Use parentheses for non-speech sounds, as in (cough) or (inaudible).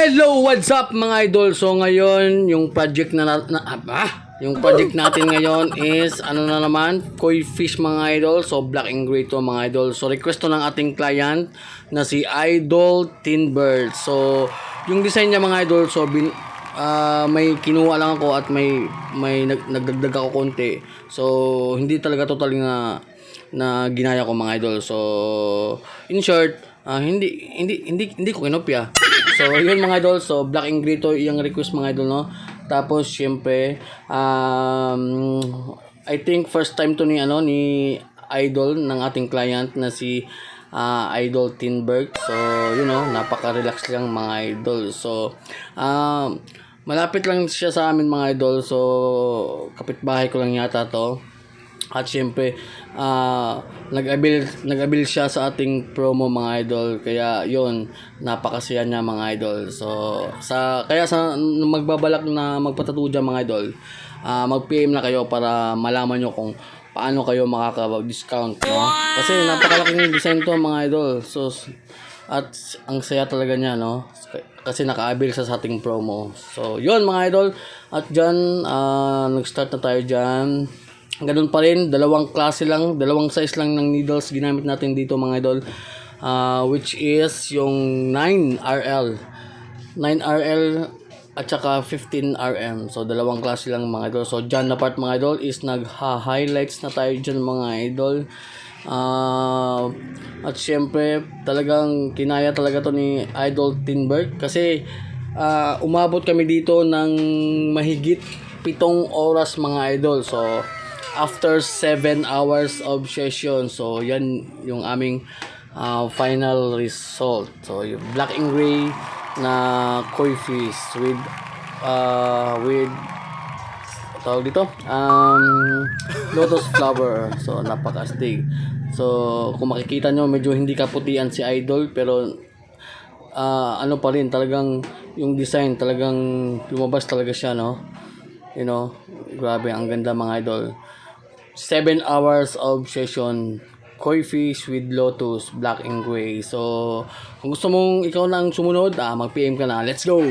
Hello, what's up mga idol? So ngayon, yung project na, na, ah, yung project natin ngayon is ano na naman, koi fish mga idol. So black and gray to mga idol. So request to ng ating client na si Idol Tinbird. So yung design niya mga idol, so bin, ah, may kinuha lang ako at may may nag, nagdagdag ako konti. So hindi talaga totally na na ginaya ko mga idol. So in short, ah, hindi hindi hindi hindi ko kinopya. So, yun mga idol. So, black and gray to yung request mga idol, no? Tapos, syempre, um, I think first time to ni, ano, ni idol ng ating client na si ah, Idol Tinberg. So, you know, napaka-relax lang mga idol. So, um, malapit lang siya sa amin mga idol. So, kapitbahay ko lang yata to. At syempre, ah nag-abil, nag-abil siya sa ating promo mga idol. Kaya yon napakasaya niya mga idol. So, sa, kaya sa magbabalak na magpatattoo dyan mga idol, ah mag-PM na kayo para malaman nyo kung paano kayo makaka-discount. No? Kasi napakalaking design to mga idol. So, at ang saya talaga niya, no? Kasi naka-abil siya sa ating promo. So, yun mga idol. At dyan, ah nag-start na tayo dyan. Ganun pa rin, dalawang klase lang, dalawang size lang ng needles ginamit natin dito mga idol. Ah, which is yung 9RL. 9RL at saka 15RM. So, dalawang klase lang mga idol. So, dyan na part mga idol is nagha-highlights na tayo dyan mga idol. Ah, at syempre, talagang kinaya talaga to ni Idol Tinberg kasi ah, umabot kami dito ng mahigit pitong oras mga idol. So, after 7 hours of session, so yan yung aming ah, final result. So, yung black and gray na koi fish with uh, with tawag dito? Um, lotus (laughs) flower. So napakastig so kung makikita nyo medyo hindi kaputian si idol pero ah, ano pa rin talagang yung design talagang lumabas talaga siya no? You know? Grabe ang ganda mga idol 7 hours of session. Koi fish with lotus black and gray. So kung gusto mong ikaw nang sumunod ah, mag PM ka na. Let's go